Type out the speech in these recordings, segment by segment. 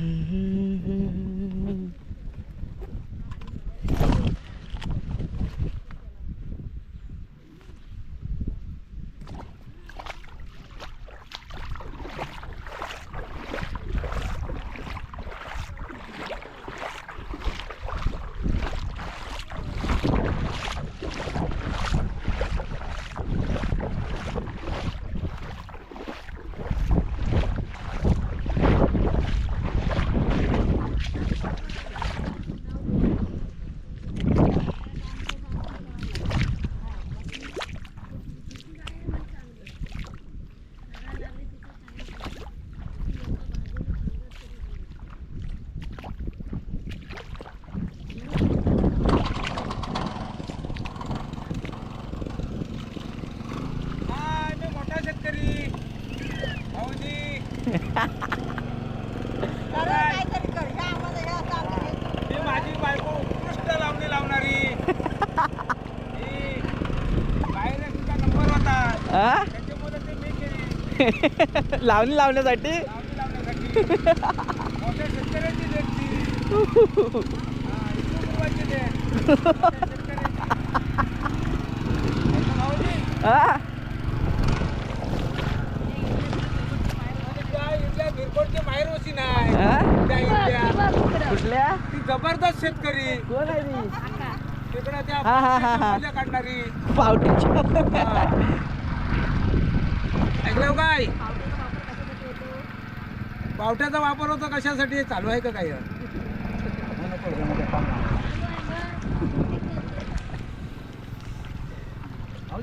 Mm-hmm. त्या इथल्या कुठल्या ती जबरदस्त शेतकरी कोण आहे ती? तिकडे त्या हा, हा, हा, हा. मजा काढणारी पावटीची हा. ऐकलं काय पावट्याचा वापर होतो कशासाठी? चालू आहे का काही?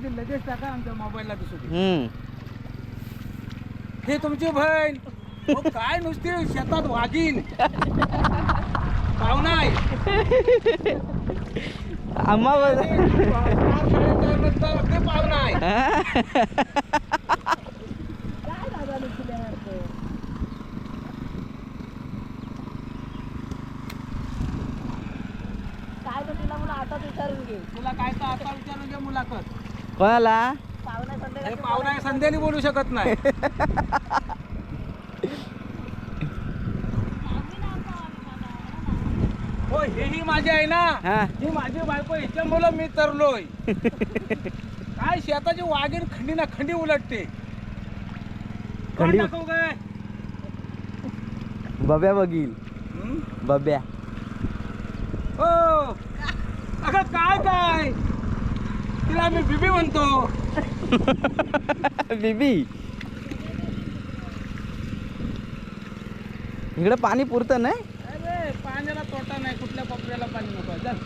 लगेच टाका आमच्या मोबाईलला दिसू हे तुमची बहीण. काय नुसती शेतात वागीन पाहुणा आम्हा पाहुणा आहे आ? काय तर तिला मला आताच विचारून घे. तुला काय तर आता विचारून घे मुलाखत. कोणाला? पाहुणा हे संध्याकाळी पाहुणा आहे, संध्यानी बोलू शकत नाही. हो हेही माझी आहे ना. हा. ही माझी बायको हिच्यामुळं मी तरलोय. काय शेताची वाघीण खंडी ना खंडी उलटते. खंडी- दाखवू काय? बब्या बघील. हं? बब्या. हो. अगं काय काय? तिला मी बिबी म्हणतो. बीबी. इकडे पाणी पुरतं नाही? अरे पाण्याला तोटा नाही. कुठल्या कोपऱ्याला पाणी नको आहे. चल.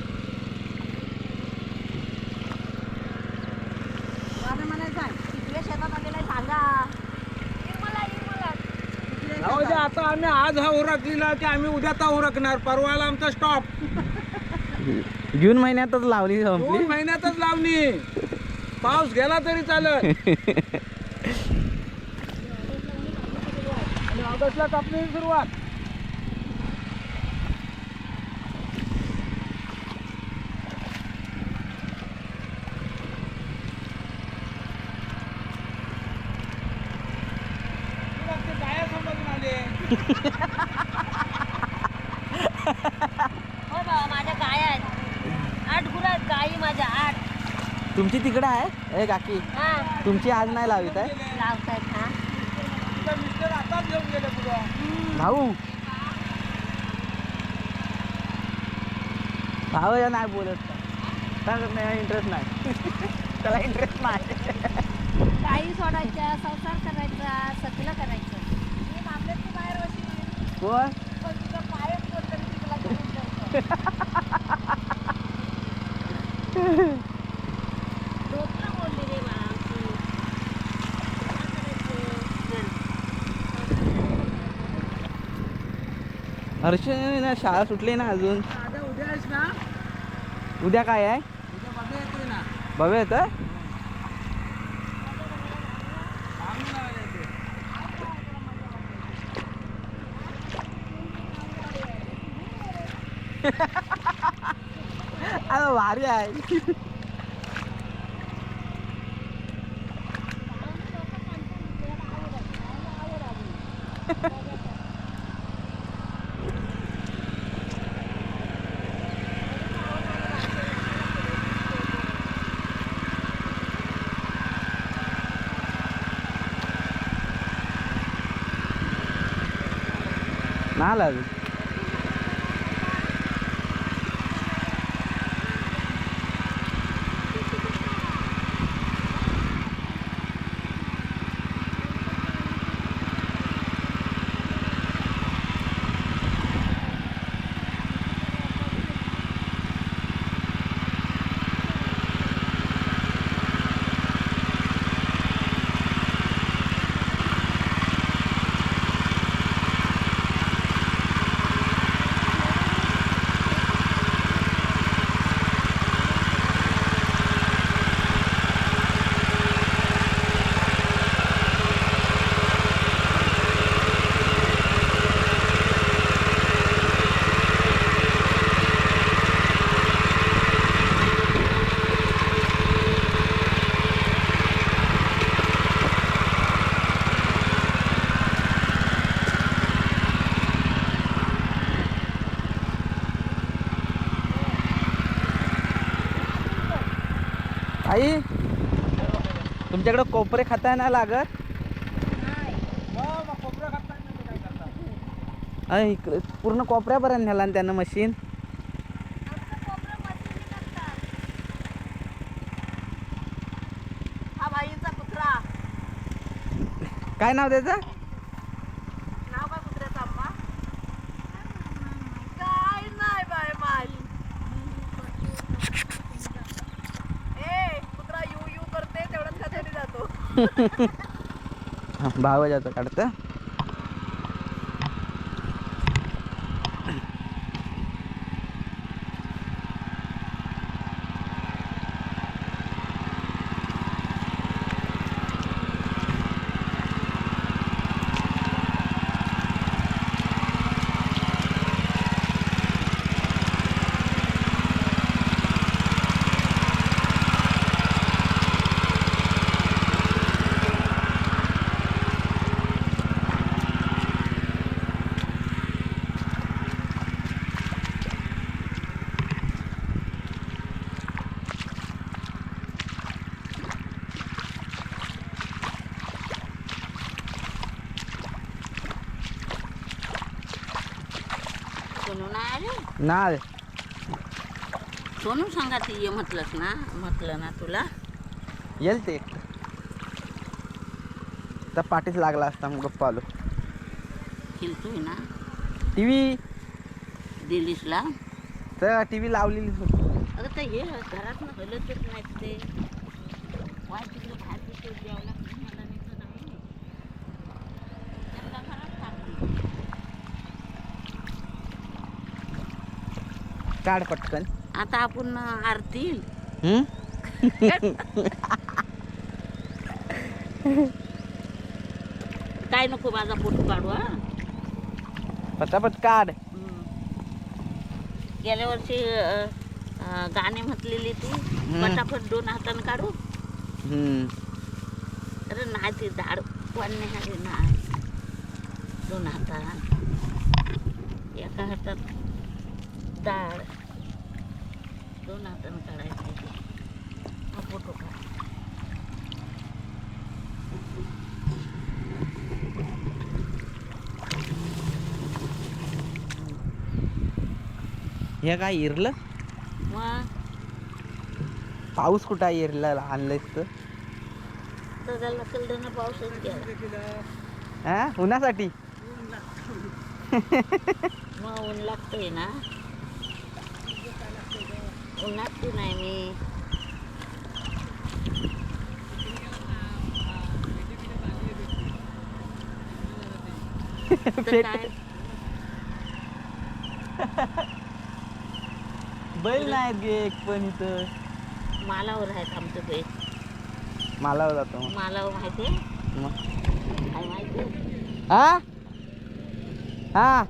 इकडे शेतात आलेला सांगा. आता आम्ही आज हा उरकलेला की आम्ही उद्या तर उरकणार. परवाला आमचा स्टॉप जून महिन्यातच लावली संपली. महिन्यातच लावणी पाऊस गेला तरी चालत. आणि ऑगस्टला कापणीची सुरुवात. ते गाया सांभाळून आले हो बाबा माझ्या गाय आहेत आठ गुरं आहेत गाई माझ्या आठ. तुमची तिकडे आहे? ए काकी. हा. तुमची आज नाही लावित आहे? लावतायत हा. भाऊ. भाऊ या नाही बोलत. त्याला इंटरेस्ट नाही. त्याला इंटरेस्ट नाही. गाई सोडायच्या संसार करायचा सगळं करायचं. कोण? पण तुझं पायच घेऊन जायचं. डोकं बोलली रे बा आमची. काय करायचं? हर्ष ना शाळा सुटली ना अजून. उद्या काय आहे? बघूया येतं आम्ही लावायला येते. ari ai Nada. तुमच्याकडे कोपरे खाता नाही. लागत इकडे पूर्ण कोपऱ्यापर्यंत नेला ना त्यानं मशीन. हा काय नाव त्याचं नाव काय कुत्र्याचं अम्मा काय नाही बाय माझी ए कुत्रा यू यू करते तेवढ्यात कधी जातो हा, भाव जातो काढतं. सोनू नाही आले सोनू सांगा ती ये म्हटलंस ना म्हटलं ना तुला. येईल ते. तर पाठीच लागला असता मग गप्पा आलो. खेळतोय ना. T V. दिलीसला. तर टी व्ही लावलेलीच होती. अगं तर हे घरात हलतच नाहीत ते. बाहेर तिकडे द्यावं लागतं मला नाही तर नाही त्यांना घरात टाकते काढ पटकन. आता आपण आरती? काय नको माझा फोटो काढू हा? पटापट काढ. हम्म. गेल्या वर्षी अ, अ, गाणे म्हटलेली ती पटापट दोन हातानं काढू. हम्म. अरे नाही ते झाड वाढणे आहे नाही. दोन हातात एका हातात डाळ दोन हातानं काढायचे हा फोटो काढ हे काय इरलं मग पाऊस कुठं आहे इरला आणलंयस तर तर त्याला कलडनं पाऊसच गेला हा उन्हासाठी मग ऊन लागतंय ना उन्हात नाही मी बैल नाहीत गे एक पण इथं मालावर आहेत आमचं बेट मला जातो मग. मालावर माहिती मग काय माहिती हा हा